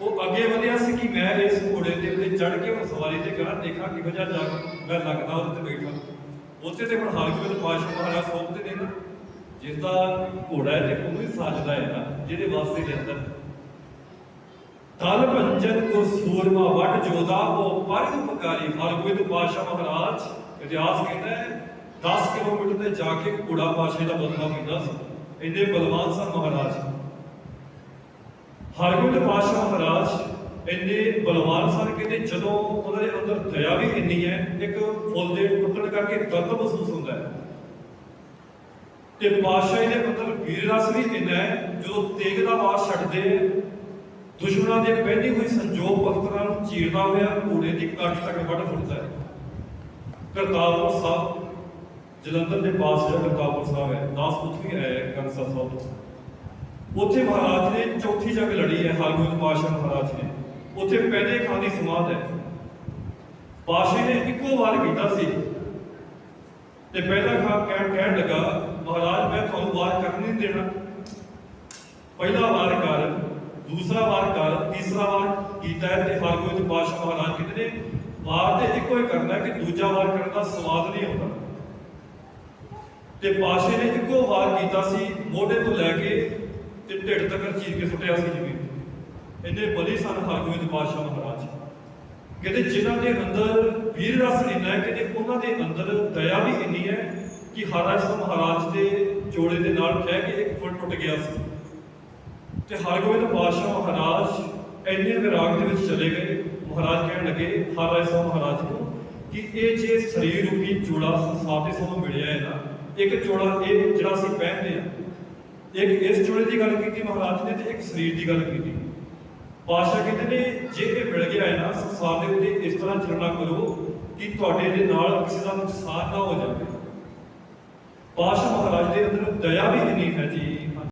ਉਹ ਅੱਗੇ ਵਧਿਆ ਸੀ ਕਿ ਮੈਂ ਇਸ ਘੋੜੇ ਦੇ ਉੱਤੇ ਚੜ ਕੇ ਉਹ ਸਵਾਰੀ ਤੇ ਕਰਾਂ ਦੇਖਾਂ ਕਿਹੋ ਜਿਹਾ ਜਗ ਮੈਂ ਲੱਗਦਾ ਉਹਦੇ ਤੇ ਬੈਠਾ। ਉੱਥੇ ਤੇ ਹੁਣ ਹਰਗੋਬਿੰਦ ਪਾਤਸ਼ਾਹ ਮਹਾਰਾਜ ਸੋਚਦੇ ਨੇ ਨਾ ਜਿਸ ਦਾ ਘੋੜਾ ਹੈ ਤੇ ਉਹਨੂੰ ਹੀ ਸਾਜਦਾ ਹੈ ਨਾ, ਜਿਹਦੇ ਵਾਸਤੇ ਦੇ ਤਲ ਭੰਜਨ ਕੋ ਸੂਰਮਾ ਵੱਟ ਜੋਦਾ, ਉਹ ਪਰ ਉਪਕਾਰੀ। ਹਰਗੋਬਿੰਦ ਪਾਤਸ਼ਾਹ ਮਹਾਰਾਜ, ਇਤਿਹਾਸ ਕਹਿੰਦਾ ਹੈ 10 ਕਿਲੋਮੀਟਰ ਤੇ ਜਾ ਕੇ ਘੋੜਾ ਪਾਸ਼ੇ ਦਾ ਬਦਲਾ ਪੈਂਦਾ ਸੀ। ਇੰਨੇ ਬਲਵਾਨ ਸਨ ਮਹਾਰਾਜ। ਹਰਗੋਬਿੰਦ ਪਾਤਸ਼ਾਹ ਮਹਾਰਾਜ ਇੰਨੇ ਬਲਵਾਨ ਸਨ ਕਹਿੰਦੇ ਜਦੋਂ ਉਹਨਾਂ ਦੇ ਅੰਦਰ ਦਇਆ ਵੀ ਇੰਨੀ ਹੈ, ਇੱਕ ਫੁੱਲ ਦੇ ਟੁੱਟਣ ਕਰਕੇ ਦਰਦ ਮਹਿਸੂਸ ਹੁੰਦਾ ਹੈ। ਤੇ ਪਾਤਸ਼ਾਹ ਦੇ ਅੰਦਰ ਵੀਰ ਰਸ ਵੀ ਇੰਨਾ ਹੈ, ਜਦੋਂ ਤੇਗ ਦਾ ਵਾਰ ਛੱਡਦੇ ਦੁਸ਼ਮਣਾਂ ਦੇ ਪਹਿਲੀ ਹੋਈ ਸੰਜੋਗ ਭਗਤਾਂ ਨੂੰ ਚੀਰਦਾ ਹੋਇਆ ਘੋੜੇ ਦੀ ਕੱਟ ਤੱਕ ਵੱਢ ਫੁੱਟਦਾ ਹੈ। ਕਰਤਾਰਪੁਰ ਸਾਹਿਬ, ਜਲੰਧਰ ਦੇ ਪਾਸ ਜਿਹੜਾ ਕਰਤਾਰਪੁਰ ਸਾਹਿਬ ਹੈ, ਦਾਸ ਉੱਥੇ ਹੀ ਆਇਆ ਕੰਸਾ ਸਾਹਿਬ ਉੱਥੇ ਮਹਾਰਾਜ ਨੇ ਚੌਥੀ ਜੰਗ ਲੜੀ ਹੈ ਹਰਗੋਬਿੰਦ ਪਾਤਸ਼ਾਹ ਮਹਾਰਾਜ ਨੇ। ਉੱਥੇ ਪਹਿਲੇ ਖਾਂ ਦੀ ਸਮਾਧ ਹੈ। ਪਾਸ਼ੇ ਨੇ ਇੱਕੋ ਵਾਰ ਕੀਤਾ ਸੀ। ਤੇ ਪਹਿਲਾ ਖਾਂ ਕਹਿਣ ਕਹਿਣ ਲੱਗਾ, ਮਹਾਰਾਜ, ਮੈਂ ਤੁਹਾਨੂੰ ਵਾਰ ਕਰਨ ਨਹੀਂ ਦੇਣਾ। ਪਹਿਲਾ ਵਾਰ ਕਰ, ਦੂਸਰਾ ਵਾਰ ਕਰ, ਤੀਸਰਾ ਵਾਰ ਕੀਤਾ ਹੈ ਤੇ ਹਰਗੋਬਿੰਦ ਪਾਤਸ਼ਾਹ ਮਹਾਰਾਜ ਕਹਿੰਦੇ ਨੇ, ਵਾਰ ਤੇ ਇੱਕੋ ਹੀ ਕਰਨਾ ਕਿ ਦੂਜਾ ਵਾਰ ਕਰਨ ਦਾ ਸਵਾਦ ਨਹੀਂ ਆਉਂਦਾ ਤੇ ਪਾਸ਼ੇ ਨੇ ਇੱਕੋ ਵਾਰ ਕੀਤਾ ਸੀ, ਮੋਢੇ ਤੋਂ ਲੈ ਕੇ ਢਿੱਡ ਤੱਕ ਚੀਰ ਕੇ ਸੁੱਟਿਆ ਸੀ ਜ਼ਮੀਨ ਇੰਨੇ ਬਲੀ ਸਨ ਹਰਗੋਬਿੰਦ ਪਾਤਸ਼ਾਹ ਮਹਾਰਾਜ। ਕਹਿੰਦੇ ਜਿਨ੍ਹਾਂ ਦੇ ਅੰਦਰ ਵੀਰ ਰਸ ਇੰਨਾ ਹੈ ਕਹਿੰਦੇ ਉਹਨਾਂ ਦੇ ਅੰਦਰ ਦਇਆ ਵੀ ਇੰਨੀ ਹੈ ਕਿ ਹਰਾ ਸਿੰਘ ਮਹਾਰਾਜ ਦੇ ਜੋੜੇ ਦੇ ਨਾਲ ਕਹਿ ਕੇ ਇੱਕ ਫੁੱਟ ਟੁੱਟ ਗਿਆ ਸੀ। ਤੇ ਹਰਗੋਬਿੰਦ ਪਾਤਸ਼ਾਹ ਮਹਾਰਾਜ ਇੰਨੇ ਵਿਰਾਗ ਦੇ ਵਿੱਚ ਚਲੇ ਗਏ। ਮਹਾਰਾਜ ਕਹਿਣ ਲੱਗੇ, ਹਰਾ ਸਾਹਿਬ ਮਹਾਰਾਜ ਨੂੰ ਕਿ ਇਹ ਜੇ ਸਰੀਰ ਰੂਪੀ ਜੋੜਾ ਸੰਸਾਰ ਦੇ ਸਾਨੂੰ ਮਿਲਿਆ ਹੈ ਨਾ, ਇੱਕ ਜੋੜਾ ਇਹ ਜਿਹੜਾ ਅਸੀਂ ਪਹਿਨਦੇ ਆ ਇੱਕ ਇਸ ਜੋੜੇ ਦੀ ਗੱਲ ਕੀਤੀ, ਮਹਾਰਾਜ ਨੇ ਤੇ ਇੱਕ ਸਰੀਰ ਦੀ ਗੱਲ ਕੀਤੀ। ਪਾਸ਼ਾ ਕਹਿੰਦੇ ਨੇ, ਜੇ ਇਹ ਮਿਲ ਗਿਆ ਹੈ ਨਾ, ਸੰਸਾਰ ਦੇ ਉੱਤੇ ਇਸ ਤਰ੍ਹਾਂ ਚੱਲਣਾ ਕਰੋ ਕਿ ਤੁਹਾਡੇ ਦੇ ਨਾਲ ਕਿਸੇ ਦਾ ਨੁਕਸਾਨ ਨਾ ਹੋ ਜਾਵੇ। ਪਾਸ਼ਾ ਮਹਾਰਾਜ ਦੇ ਅੰਦਰ ਦਇਆ ਵੀ ਇੰਨੀ ਹੈ ਜੀ।